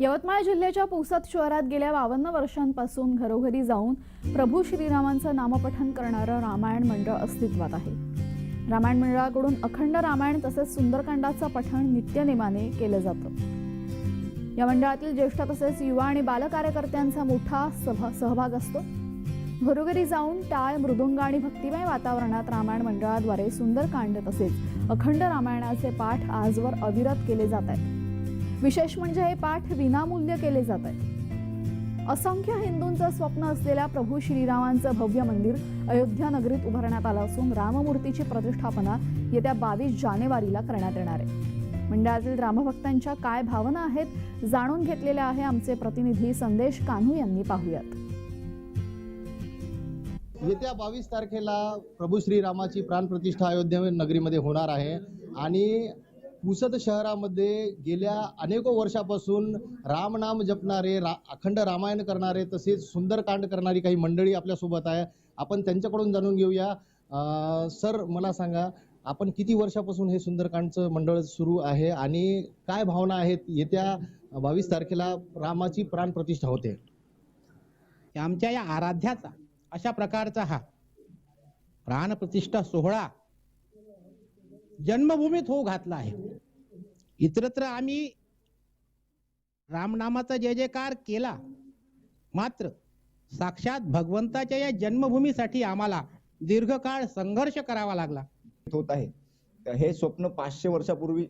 यवतमाळ जिल्ह्याच्या पुसद शहरात गेल्या बावन्न वर्षांपासून घरोघरी जाऊन प्रभू श्रीरामांचं नामपठन करणारं रामायण मंडळ अस्तित्वात आहे. रामायण मंडळाकडून अखंड रामायण तसेच सुंदरकांडाचं पठण नित्यनेमाने केलं जातं. या मंडळातील ज्येष्ठ तसेच युवा आणि बालकार्यकर्त्यांचा मोठा सभा सहभाग असतो. घरोघरी जाऊन टाळ मृदुंग आणि भक्तिमय वातावरणात रामायण मंडळाद्वारे सुंदरकांड तसेच अखंड रामायणाचे पाठ आजवर अविरत केले जात आहेत. विशेष म्हणजे हे पाठ विनामूल्य केले जात आहेत असंख्य हिंदूंचं स्वप्न असलेल्या प्रभू श्रीरामांचं भव्य मंदिर अयोध्या नगरीत उभारण्यात आलं असून राममूर्तीची प्रतिष्ठापना येत्या बावीस जानेवारीला करण्यात येणार आहे. मंडळातील रामभक्तांच्या काय भावना आहेत जाणून घेतलेल्या आहे आमचे प्रतिनिधी संदेश कान्हू यांनी पाहूयात. येत्या बावीस तारखेला प्रभू श्रीरामाची प्राणप्रतिष्ठा अयोध्या नगरीमध्ये होणार आहे आणि पुसद शहरामध्ये गेल्या अनेको वर्षापासून रामनाम जपणारे रा अखंड रामायण करणारे तसेच सुंदरकांड करणारी काही मंडळी आपल्यासोबत आहे. आपण त्यांच्याकडून जाणून घेऊया. सर मला सांगा आपण किती वर्षापासून हे सुंदरकांडचं मंडळ सुरू आहे आणि काय भावना आहेत? येत्या बावीस तारखेला रामाची प्राणप्रतिष्ठा होते. आमच्या या आराध्याचा अशा प्रकारचा हा प्राणप्रतिष्ठा सोहळा जन्मभूमीत होऊ घातला आहे. इतरत्र आम्ही रामनामाचा जय जयकार केला. मात्र साक्षात भगवंताच्या या जन्मभूमीसाठी आम्हाला दीर्घकाळ संघर्ष करावा लागला. होत आहे. तर हे स्वप्न पाचशे वर्षापूर्वी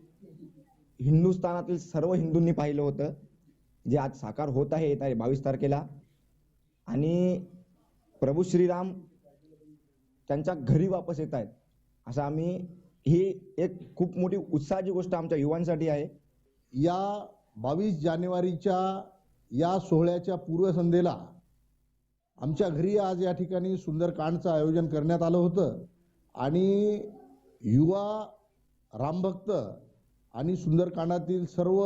हिंदुस्थानातील सर्व हिंदूंनी पाहिलं होतं. जे आज साकार होत आहे येत आहे बावीस तारखेला. आणि प्रभू श्रीराम त्यांच्या घरी वापस येत आहेत. असं आम्ही ही एक खूप मोठी उत्साहाची गोष्ट आमच्या युवांसाठी आहे. या बावीस जानेवारीच्या या सोहळ्याच्या पूर्वसंध्येला आमच्या घरी आज या ठिकाणी सुंदरकांडचं आयोजन करण्यात आलं होतं. आणि युवा रामभक्त आणि सुंदरकांडातील सर्व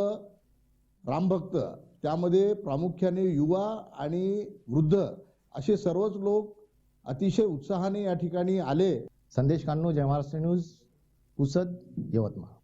रामभक्त त्यामध्ये प्रामुख्याने युवा आणि वृद्ध असे सर्वच लोक अतिशय उत्साहाने या ठिकाणी आले. संदेश कान्नू जय महाराष्ट्र न्यूज. पुसद यवतमाळ.